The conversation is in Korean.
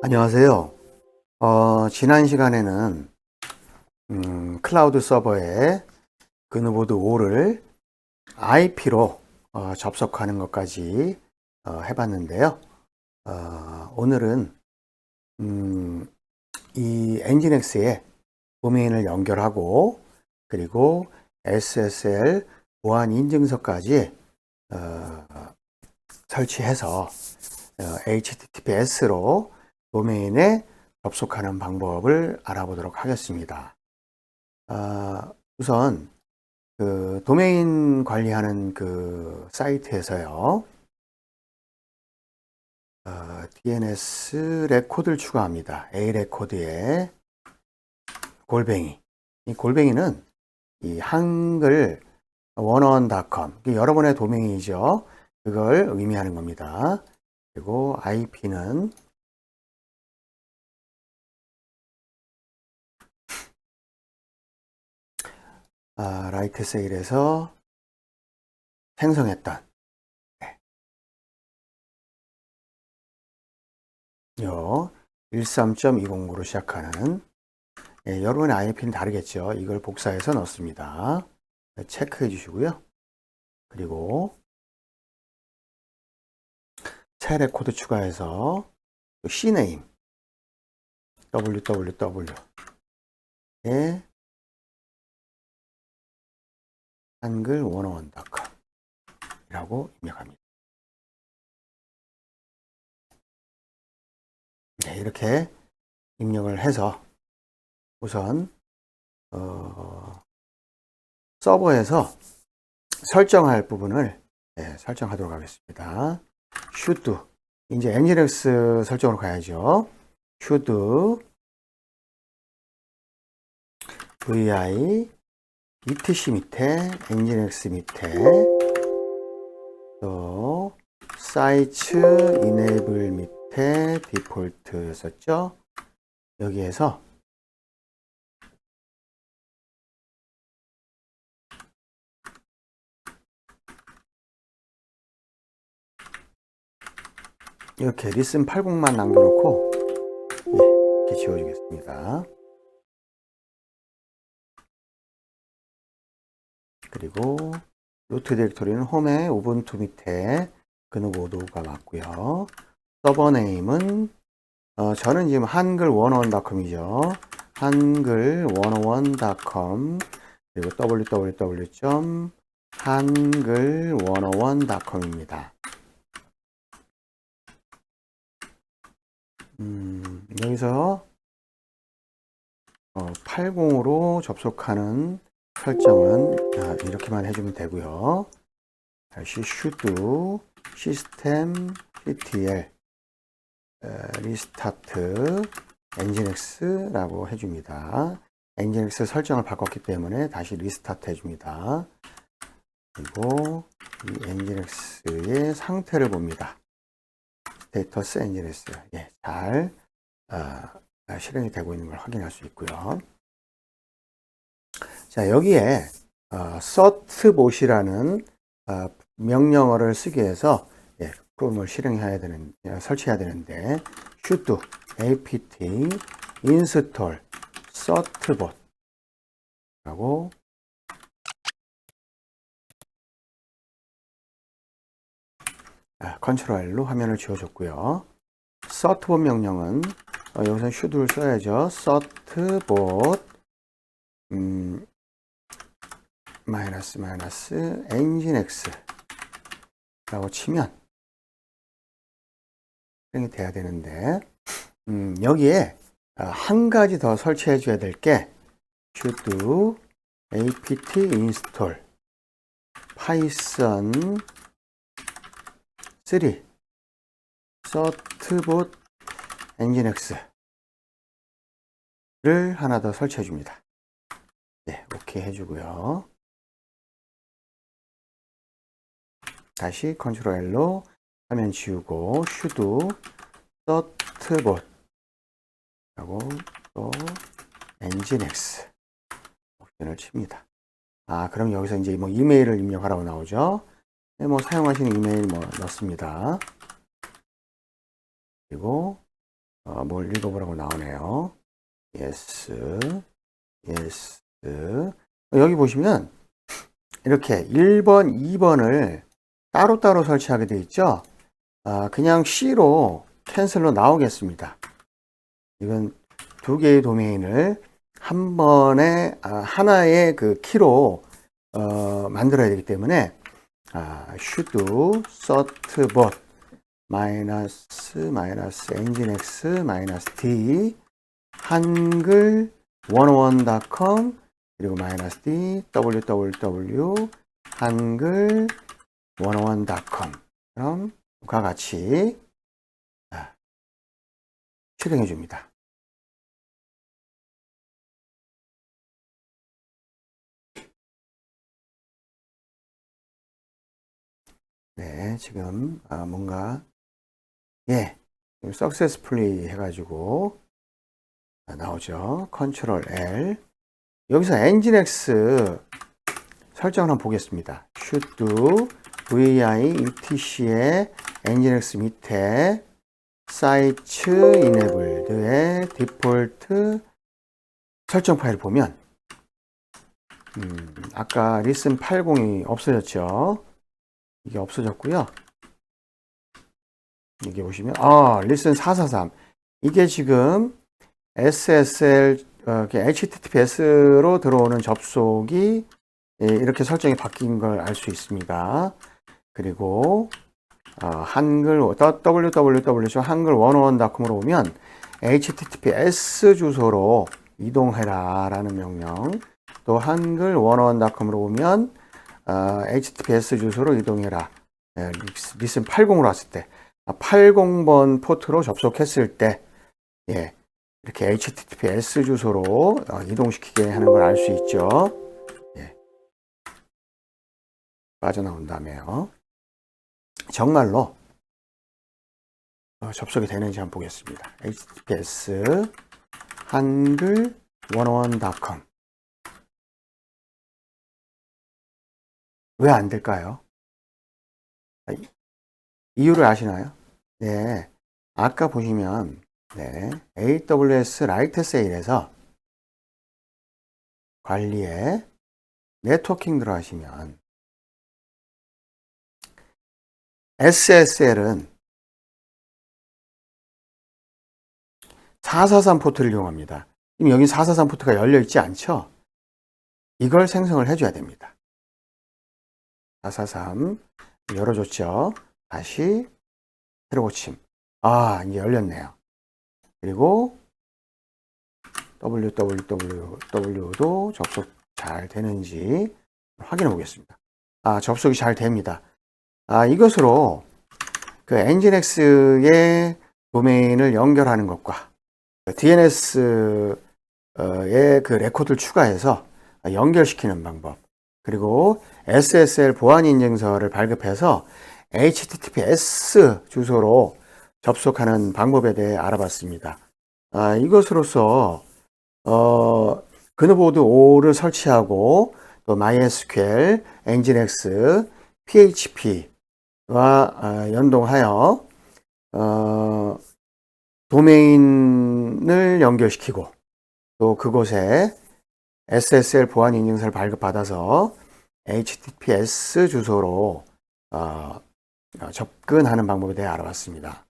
안녕하세요. 어, 지난 시간에는 음, 클라우드 서버에 그누보드 5를 IP로 어, 접속하는 것까지 어, 해봤는데요. 어, 오늘은 음, 이 엔진엑스에 도메인을 연결하고 그리고 SSL 보안 인증서까지 어, 설치해서 HTTPS로 도메인에 접속하는 방법을 알아보도록 하겠습니다. 아, 우선 그 도메인 관리하는 그 사이트에서요. 어, DNS 레코드를 추가합니다. A 레코드에 골뱅이. 이 골뱅이는 이 한글 원어원닷컴 여러분의 도메인이죠. 그걸 의미하는 겁니다. 그리고 IP는 아, 라이트 세일에서 생성했던 네. 요 13.209로 시작하는 예, 여러분의 IP는 다르겠죠. 이걸 복사해서 넣습니다. 네, 체크해 주시고요. 그리고 차례 코드 추가해서 C네임 www 에 한글 원어원닷컴 이라고 입력합니다. 네, 이렇게 입력을 해서 우선 어, 서버에서 설정할 부분을 네, 설정하도록 하겠습니다. should 이제 nginx 설정으로 가야죠. should vi etc 밑에 nginx 밑에 또 sites enable 밑에 디폴트였었죠. 여기에서 이렇게 리슨 80만 남겨놓고 예, 이렇게 지워주겠습니다. 그리고 루트 디렉토리는 홈에 우분투 밑에 그누보드가 맞고요. 서버 네임은 어, 저는 지금 한글 원어원닷컴이죠. 한글 원어원닷컴 그리고 www. 한글 원어원닷컴입니다. 음, 여기서 어, 80으로 접속하는 설정은 아, 이렇게만 해주면 되고요. 다시 should system ctl 리스타트 nginx라고 해줍니다. nginx 설정을 바꿨기 때문에 다시 리스타트 해줍니다. 그리고 이 nginx의 상태를 봅니다. 스테이터스 nginx 예, 잘 어, 실행이 되고 있는 걸 확인할 수 있고요. 자, 여기에 어, certbot이라는 어, 명령어를 쓰기 위해서 예, 프롬을 실행해야 되는 예, 설치해야 되는데 should apt install certbot 라고 아, 컨트롤 L로 화면을 지워줬고요. certbot 명령은 어, 여기서 should를 써야죠. certbot 음, 마이너스 마이너스 nginx 라고 치면 실행이 돼야 되는데 음, 여기에 아, 한 가지 더 설치해 줘야 될 게 should apt install python 3 certbot nginx를 하나 더 설치해 줍니다. 네, 오케이 해주고요. 다시 컨트롤 L로 화면 지우고 certbot 하고 또 nginx 옵션을 칩니다. 아, 그럼 여기서 이제 뭐 이메일을 입력하라고 나오죠. 네, 뭐 사용하시는 이메일 뭐 넣습니다. 그리고 어, 뭘 읽어보라고 나오네요. yes, yes. 여기 보시면 이렇게 1번, 2번을 따로따로 설치하게 되어 있죠. 아, 그냥 C로 캔슬로 나오겠습니다. 이건 두 개의 도메인을 한 번에 아, 하나의 그 키로 어, 만들어야 되기 때문에 아, should cert bot 마이너스 마이너스 nginx 마이너스 d 한글 101.com 그리고 마이너스 d www 한글 101.com 그럼 과 같이 아, 실행해 줍니다. 네, 지금 아, 뭔가 예, successfully 해가지고 아, 나오죠. 컨트롤 L 여기서 nginx 설정을 한번 보겠습니다. should vi etc의 nginx 밑에 사이트 enabled의 디폴트 설정 파일을 보면 음, 아까 listen 80이 없어졌죠. 이게 없어졌고요. 이게 보시면 아 listen 443 이게 지금 SSL 어, HTTPS로 들어오는 접속이 예, 이렇게 설정이 바뀐 걸 알 수 있습니다. 그리고 어, 한글 www 한글 101.com으로 오면 https 주소로 이동해라 라는 명령 또 한글 101.com으로 오면 어, https 주소로 이동해라 예, 리슨 80으로 왔을 때 80번 포트로 접속했을 때 예, 이렇게 https 주소로 어, 이동시키게 하는 걸 알 수 있죠. 예. 빠져나온 다음에요. 정말로 어, 접속이 되는지 한번 보겠습니다. https 한글 101.com 왜 안 될까요? 아, 이유를 아시나요? 네. 아까 보시면 네, AWS 라이트 세일에서 관리에 네트워킹 들어가시면 SSL은 443 포트를 이용합니다. 지금 여기 443 포트가 열려 있지 않죠? 이걸 생성을 해줘야 됩니다. 443 열어줬죠? 다시 새로 고침. 아, 이제 열렸네요. 그리고 www도 접속 잘 되는지 확인해 보겠습니다. 아, 접속이 잘 됩니다. 아, 이것으로 그 nginx의 도메인을 연결하는 것과 DNS의 그 레코드를 추가해서 연결시키는 방법, 그리고 SSL 보안 인증서를 발급해서 HTTPS 주소로 접속하는 방법에 대해 알아봤습니다. 아, 이것으로서 어, 그노보드 5를 설치하고 또 MySQL, Nginx, PHP 와 아, 연동하여 어, 도메인을 연결시키고 또 그곳에 SSL 보안 인증서를 발급받아서 HTTPS 주소로 어, 접근하는 방법에 대해 알아봤습니다.